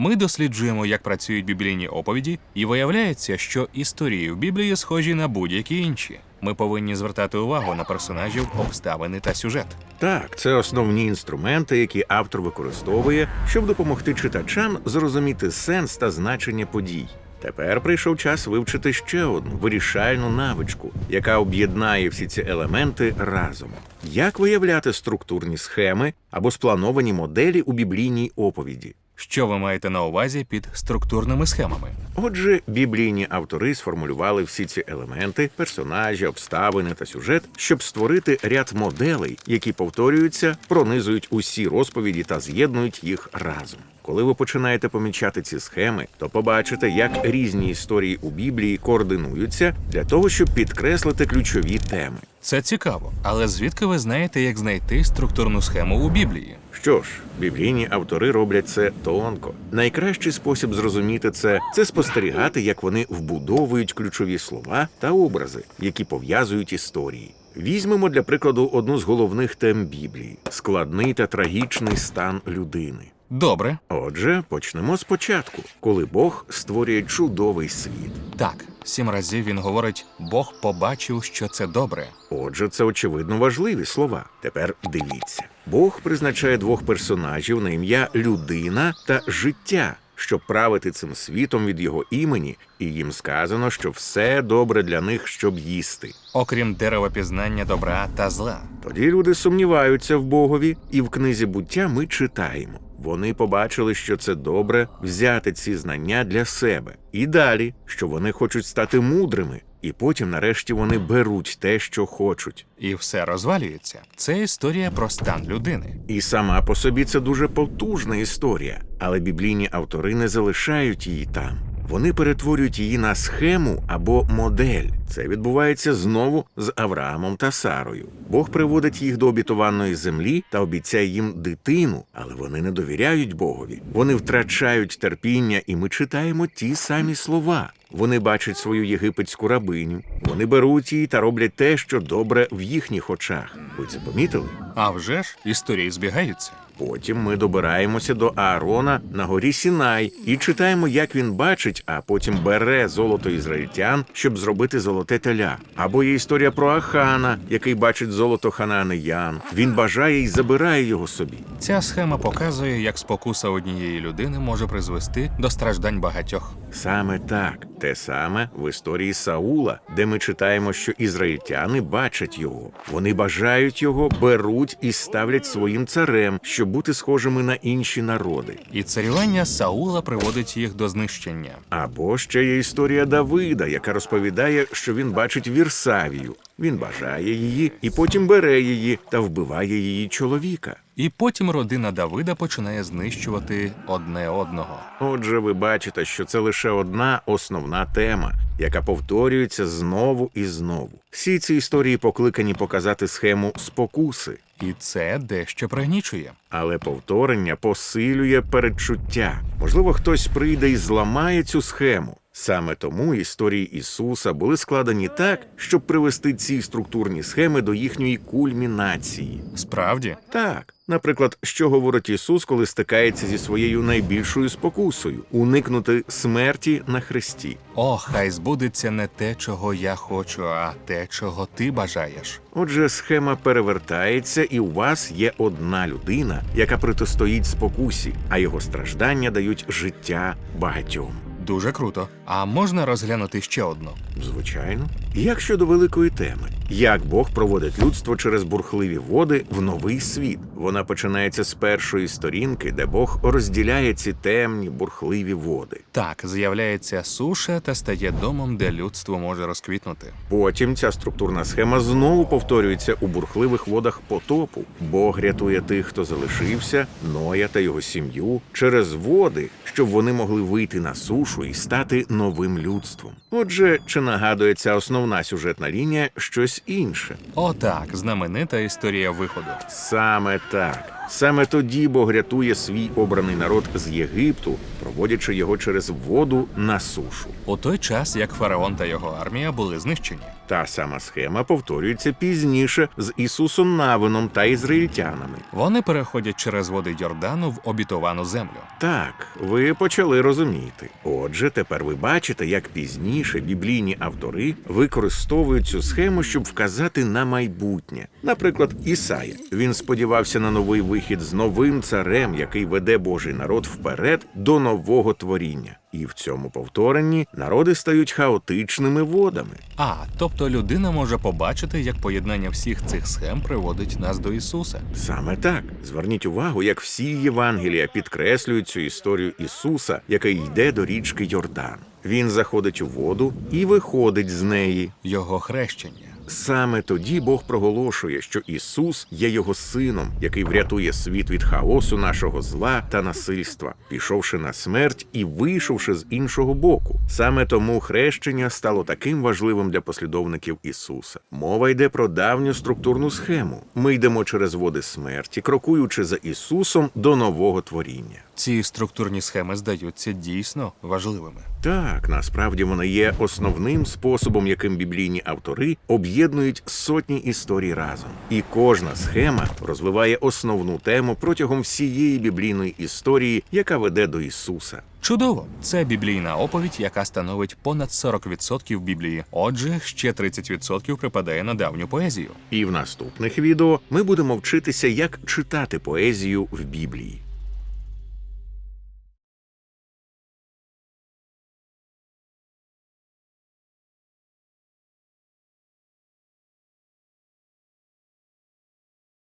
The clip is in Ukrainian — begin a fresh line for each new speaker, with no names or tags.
Ми досліджуємо, як працюють біблійні оповіді, і виявляється, що історії в Біблії схожі на будь-які інші. Ми повинні звертати увагу на персонажів, обставини та сюжет.
Так, це основні інструменти, які автор використовує, щоб допомогти читачам зрозуміти сенс та значення подій. Тепер прийшов час вивчити ще одну вирішальну навичку, яка об'єднає всі ці елементи разом. Як виявляти структурні схеми або сплановані моделі у біблійній оповіді?
Що ви маєте на увазі під структурними схемами?
Отже, біблійні автори сформулювали всі ці елементи, персонажі, обставини та сюжет, щоб створити ряд моделей, які повторюються, пронизують усі розповіді та з'єднують їх разом. Коли ви починаєте помічати ці схеми, то побачите, як різні історії у Біблії координуються для того, щоб підкреслити ключові теми.
Це цікаво, але звідки ви знаєте, як знайти структурну схему у Біблії?
Що ж, біблійні автори роблять це тонко. Найкращий спосіб зрозуміти це це спостерігати, як вони вбудовують ключові слова та образи, які пов'язують історії. Візьмемо для прикладу одну з головних тем Біблії складний та трагічний стан людини.
Добре,
Отже, почнемо спочатку, коли Бог створює чудовий світ.
так. Сім разів він говорить: Бог побачив, що це добре.
Отже, це очевидно важливі слова. Тепер дивіться: Бог призначає двох персонажів на ім'я людина та життя, щоб правити цим світом від його імені, і їм сказано, що все добре для них, щоб їсти.
Окрім дерева пізнання добра та зла.
Тоді люди сумніваються в Богові, і в книзі буття ми читаємо. Вони побачили, що це добре взяти ці знання для себе, і далі, що вони хочуть стати мудрими, і потім, нарешті, вони беруть те, що хочуть.
І все розвалюється. Це історія про стан людини.
І сама по собі це дуже потужна історія, але біблійні автори не залишають її там. Вони перетворюють її на схему або модель. Це відбувається знову з Авраамом та Сарою. Бог приводить їх до обітованої землі та обіцяє їм дитину, але вони не довіряють Богові. Вони втрачають терпіння, і ми читаємо ті самі слова. Вони бачать свою єгипетську рабиню. Вони беруть її та роблять те, що добре в їхніх очах. Ви це помітили?
А вже ж історії збігаються.
Потім ми добираємося до Аарона на горі Сінай і читаємо, як він бачить, а потім бере золото ізраїльтян, щоб зробити золоте теля. Або є історія про Ахана, який бачить золото хананеян. Він бажає і забирає його собі.
Ця схема показує, як спокуса однієї людини може призвести до страждань багатьох.
Саме так, те саме в історії Саула, де ми читаємо, що ізраїльтяни бачать його. Вони бажають його, беруть і ставлять своїм царем, щоб бути схожими на інші народи.
І царювання Саула приводить їх до знищення.
Або ще є історія Давида, яка розповідає, що він бачить Вірсавію. Він бажає її і потім бере її та вбиває її чоловіка.
І потім родина Давида починає знищувати одне одного.
Отже, ви бачите, що це лише одна основна тема, яка повторюється знову і знову. Всі ці історії покликані показати схему спокуси,
І це дещо пригнічує.
але повторення посилює передчуття. Можливо, хтось прийде і зламає цю схему. Саме тому історії Ісуса були складені так, щоб привести ці структурні схеми до їхньої кульмінації.
Справді,
Так, наприклад, що говорить Ісус, коли стикається зі своєю найбільшою спокусою уникнути смерті на хресті.
о, хай збудеться не те, чого я хочу, а те, чого ти бажаєш.
Отже, схема перевертається, і у вас є одна людина, яка протистоїть спокусі, а його страждання дають життя багатьом.
Дуже круто. А можна розглянути ще одну?
Звичайно. Як щодо великої теми, як Бог проводить людство через бурхливі води в новий світ? Вона починається з першої сторінки, де Бог розділяє ці темні бурхливі води.
Так, з'являється суша та стає домом, де людство може розквітнути.
Потім ця структурна схема знову повторюється у бурхливих водах потопу. Бог рятує тих, хто залишився, Ноя та його сім'ю через води, щоб вони могли вийти на сушу і стати новим людством. Отже, чи нагадує ця основна сюжетна лінія щось інше?
Отак, знаменита історія виходу.
Саме так. Саме тоді Бог рятує свій обраний народ з Єгипту, проводячи його через воду на сушу.
У той час, як фараон та його армія були знищені.
Та сама схема повторюється пізніше з Ісусом Навином та ізраїльтянами.
Вони переходять через води Йордану в обітовану землю.
Так, ви почали розуміти. Отже, тепер ви бачите, як пізніше біблійні автори використовують цю схему, щоб вказати на майбутнє. Наприклад, Ісая. Він сподівався на новий вихід з новим царем, який веде Божий народ вперед до нового творіння. І в цьому повторенні народи стають хаотичними водами.
А, тобто людина може побачити, як поєднання всіх цих схем приводить нас до Ісуса.
Саме так. Зверніть увагу, як всі Євангелія підкреслюють цю історію Ісуса, який йде до річки Йордан. Він заходить у воду і виходить з неї.
Його хрещення.
Саме тоді Бог проголошує, що Ісус є його сином, який врятує світ від хаосу нашого зла та насильства, пішовши на смерть і вийшовши з іншого боку. Саме тому хрещення стало таким важливим для послідовників Ісуса. Мова йде про давню структурну схему. Ми йдемо через води смерті, крокуючи за Ісусом до нового творіння.
Ці структурні схеми здаються дійсно важливими.
Так, насправді вони є основним способом, яким біблійні автори об'єднують сотні історій разом. І кожна схема розвиває основну тему протягом всієї біблійної історії, яка веде до Ісуса.
Чудово! Це біблійна оповідь, яка становить понад 40% Біблії. Отже, ще 30% припадає на давню поезію.
І в наступних відео ми будемо вчитися, як читати поезію в Біблії.